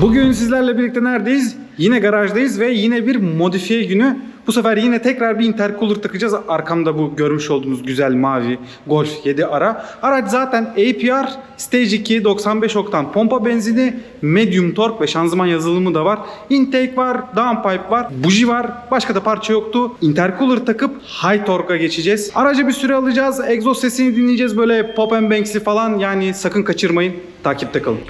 Bugün sizlerle birlikte neredeyiz? Yine garajdayız ve yine bir modifiye günü. Bu sefer yine tekrar bir intercooler takacağız. Arkamda bu görmüş olduğunuz güzel mavi Golf 7 ara. Araç zaten APR Stage 2 95 oktan pompa benzini, medium torque ve şanzıman yazılımı da var. Intake var, downpipe var, buji var. Başka da parça yoktu. Intercooler takıp high torque'a geçeceğiz. Araca bir süre alacağız. Egzoz sesini dinleyeceğiz böyle pop and banks'i falan. Yani sakın kaçırmayın. Takipte kalın.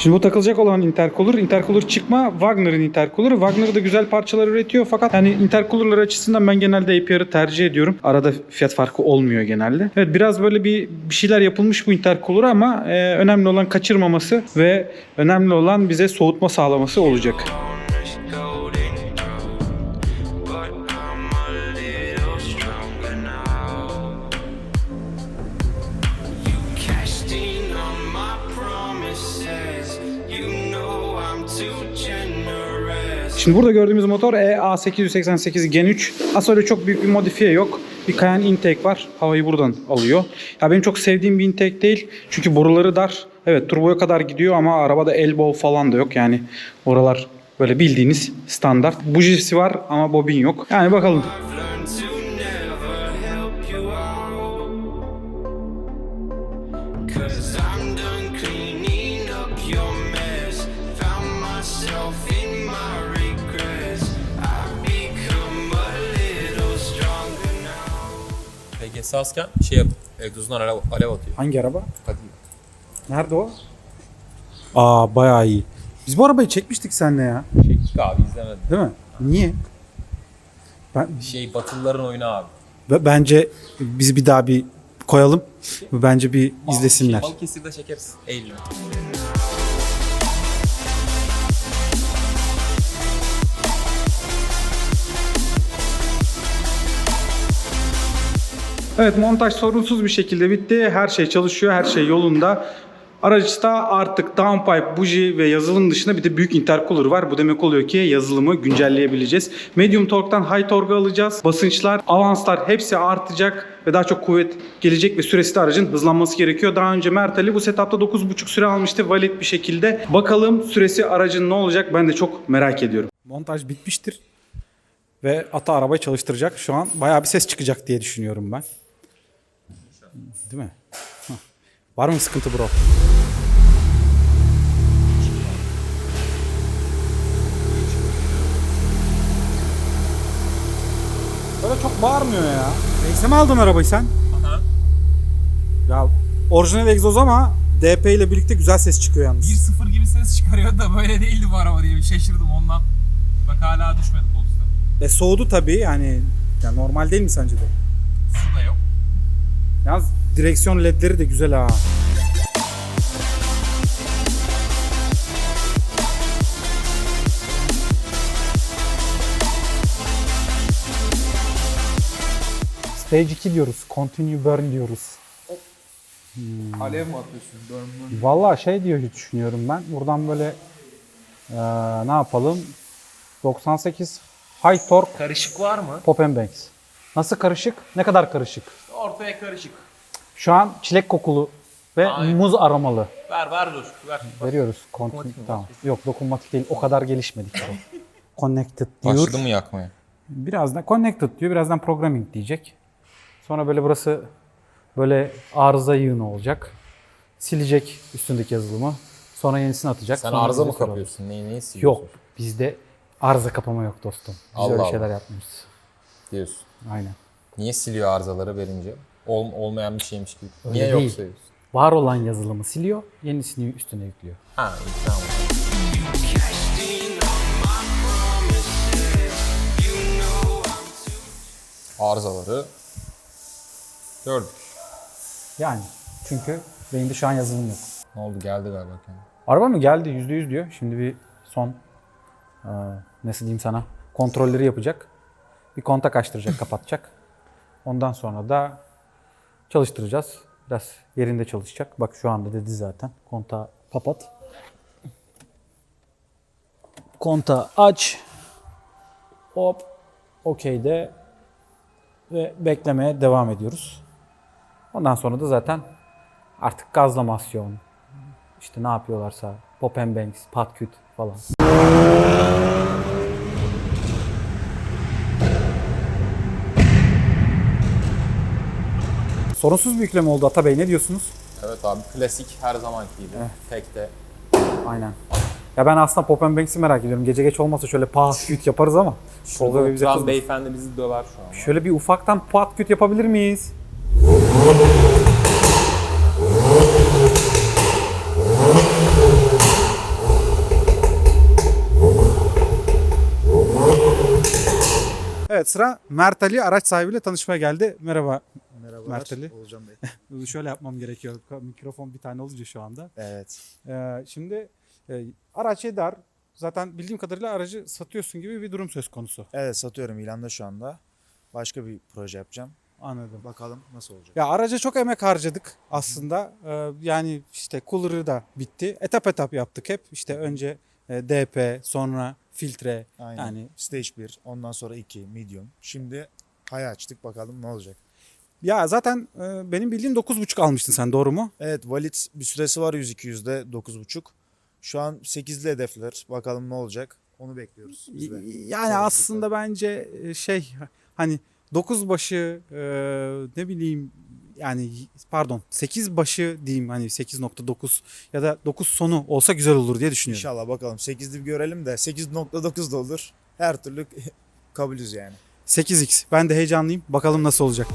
Şimdi bu takılacak olan intercooler, intercooler çıkma Wagner'ın intercooler'ı. Wagner da güzel parçalar üretiyor fakat yani intercooler'lar açısından ben genelde APR'ı tercih ediyorum. Arada fiyat farkı olmuyor genelde. Evet biraz böyle bir, bir şeyler yapılmış bu intercooler'a ama e, önemli olan kaçırmaması ve önemli olan bize soğutma sağlaması olacak. Şimdi burada gördüğümüz motor E EA888 Gen 3. Aslında çok büyük bir modifiye yok. Bir kayan intake var. Havayı buradan alıyor. Ya benim çok sevdiğim bir intake değil. Çünkü boruları dar. Evet turboya kadar gidiyor ama arabada elbow falan da yok. Yani oralar böyle bildiğiniz standart. Bujisi var ama bobin yok. Yani bakalım. Peki esasken şey yap, egzozundan alev, alev atıyor. Hangi araba? Hadi. Nerede o? Aa bayağı iyi. Biz bu arabayı çekmiştik seninle ya. Çektik abi izlemedim. Değil mi? Niye? Ben, Şey Batılıların oyunu abi. Ve Bence biz bir daha bir koyalım. ve Bence bir izlesinler. Şey, Balıkesir'de çekeriz. Eylül. Evet montaj sorunsuz bir şekilde bitti. Her şey çalışıyor, her şey yolunda. Araçta artık downpipe, buji ve yazılım dışında bir de büyük intercooler var. Bu demek oluyor ki yazılımı güncelleyebileceğiz. Medium torque'dan high torque alacağız. Basınçlar, avanslar hepsi artacak ve daha çok kuvvet gelecek ve süresi de aracın hızlanması gerekiyor. Daha önce Mert Ali bu setupta 9.5 süre almıştı valid bir şekilde. Bakalım süresi aracın ne olacak ben de çok merak ediyorum. Montaj bitmiştir ve ata arabayı çalıştıracak. Şu an bayağı bir ses çıkacak diye düşünüyorum ben. Değil mi? Hah. Var mı sıkıntı bro? Böyle çok bağırmıyor ya. Neyse mi aldın arabayı sen? Aha. Ya orijinal egzoz ama DP ile birlikte güzel ses çıkıyor yalnız. 1-0 gibi ses çıkarıyor da böyle değildi bu araba diye bir şaşırdım ondan. Bak hala düşmedi koltukta. E soğudu tabii yani. Ya normal değil mi sence de? Su da yok. Yalnız direksiyon ledleri de güzel ha. Stage 2 diyoruz. Continue burn diyoruz. Alev mi atıyorsun? Dön Vallahi şey diyor düşünüyorum ben. Buradan böyle eee, ne yapalım? 98 high torque Karışık var mı? pop banks. Nasıl karışık? Ne kadar karışık? Ortaya karışık. Şu an çilek kokulu ve Aynen. muz aromalı. Ver ver dur. Ver. Veriyoruz. Mi? Tamam. Yok dokunmatik değil. O kadar gelişmedik. Connected diyor. Başladı mı yakmaya? Birazdan connected diyor. Birazdan programming diyecek. Sonra böyle burası böyle arıza yığını olacak. Silecek üstündeki yazılımı. Sonra yenisini atacak. Sen Sonra arıza mı kapıyorsun? Neyi neyi siliyorsun? Yok. Bizde arıza kapama yok dostum. Biz Allah öyle Allah. şeyler yapmıyoruz. Diyorsun. Aynen. Niye siliyor arızaları verince? Ol, olmayan bir şeymiş gibi. Öyle Niye yok değil. sayıyorsun? Var olan yazılımı siliyor. Yenisini üstüne yüklüyor. Ha tamam. Arızaları gördük. Yani çünkü benim de şu an yazılım yok. Ne oldu geldi galiba kendi. Araba mı geldi yüzde yüz diyor. Şimdi bir son eee, nasıl diyeyim sana kontrolleri yapacak. Bir kontak açtıracak, kapatacak. Ondan sonra da çalıştıracağız. Biraz yerinde çalışacak. Bak şu anda dedi zaten. Kontağı kapat. Konta aç. Hop. Okey de ve beklemeye devam ediyoruz. Ondan sonra da zaten artık gazlamasyon, işte ne yapıyorlarsa, pop and banks, patküt falan. Sorunsuz bir yükleme oldu Atabey ne diyorsunuz? Evet abi klasik her zamanki gibi. Tek de. Aynen. Ya ben aslında Pop Banks'i merak ediyorum. Gece geç olmasa şöyle pat küt yaparız ama. Tolga Bey bize beyefendi bizi döver şu an. Şöyle bir ufaktan pat küt yapabilir miyiz? Evet sıra Mert Ali araç sahibiyle tanışmaya geldi. Merhaba. Merhabalar. Mert Ali. Oğulcan Bey. Şöyle yapmam gerekiyor. Mikrofon bir tane olunca şu anda. Evet. Ee, şimdi e, araç Edar zaten bildiğim kadarıyla aracı satıyorsun gibi bir durum söz konusu. Evet satıyorum ilanda şu anda. Başka bir proje yapacağım. Anladım. Bakalım nasıl olacak. Ya araca çok emek harcadık aslında. Ee, yani işte cooler'ı da bitti. Etap etap yaptık hep. İşte önce e, DP, sonra filtre. Aynen. Yani Stage 1, ondan sonra 2, medium. Şimdi high açtık bakalım ne olacak. Ya zaten e, benim bildiğim 9.5 almıştın sen doğru mu? Evet valid bir süresi var 100-200'de 9.5. Şu an 8'li hedefler. Bakalım ne olacak. Onu bekliyoruz biz de. Yani Sabırsızlıkla. aslında bence e, şey hani 9 başı e, ne bileyim yani pardon 8 başı diyeyim hani 8.9 ya da 9 sonu olsa güzel olur diye düşünüyorum. İnşallah bakalım 8'li bir görelim de 8.9 da olur. Her türlü kabulüz yani. 8x. Ben de heyecanlıyım. Bakalım nasıl olacak.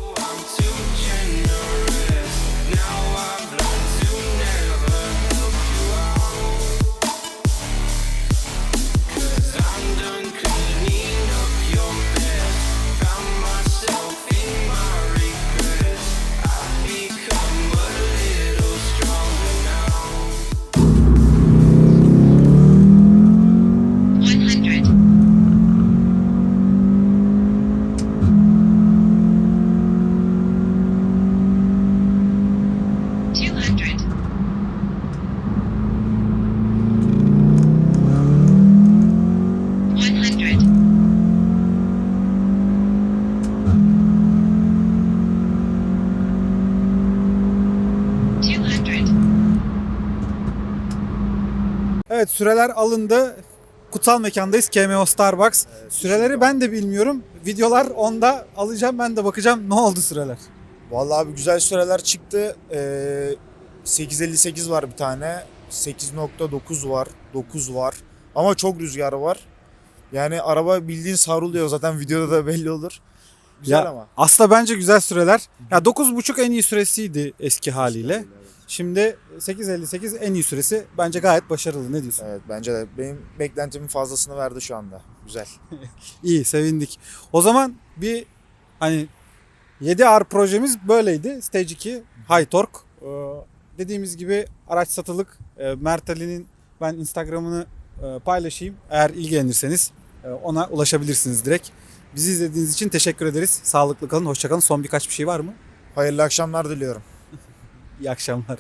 Evet süreler alındı. Kutsal mekandayız. KMO Starbucks. Süreleri ben de bilmiyorum. Videolar onda alacağım ben de bakacağım ne oldu süreler. Vallahi abi güzel süreler çıktı. Ee, 8.58 var bir tane. 8.9 var. 9 var. Ama çok rüzgarı var. Yani araba bildiğin savruluyor zaten videoda da belli olur. Güzel ya, ama. Aslında bence güzel süreler. Ya 9.5 en iyi süresiydi eski haliyle. Şimdi 8.58 en iyi süresi. Bence gayet başarılı. Ne diyorsun? Evet bence de benim beklentimin fazlasını verdi şu anda. Güzel. İyi sevindik. O zaman bir hani 7R projemiz böyleydi. Stage 2 High Torque. Ee, dediğimiz gibi araç satılık. Ee, Mert Ali'nin ben Instagram'ını e, paylaşayım. Eğer ilgilenirseniz e, ona ulaşabilirsiniz direkt. Bizi izlediğiniz için teşekkür ederiz. Sağlıklı kalın, hoşçakalın. Son birkaç bir şey var mı? Hayırlı akşamlar diliyorum. İyi akşamlar.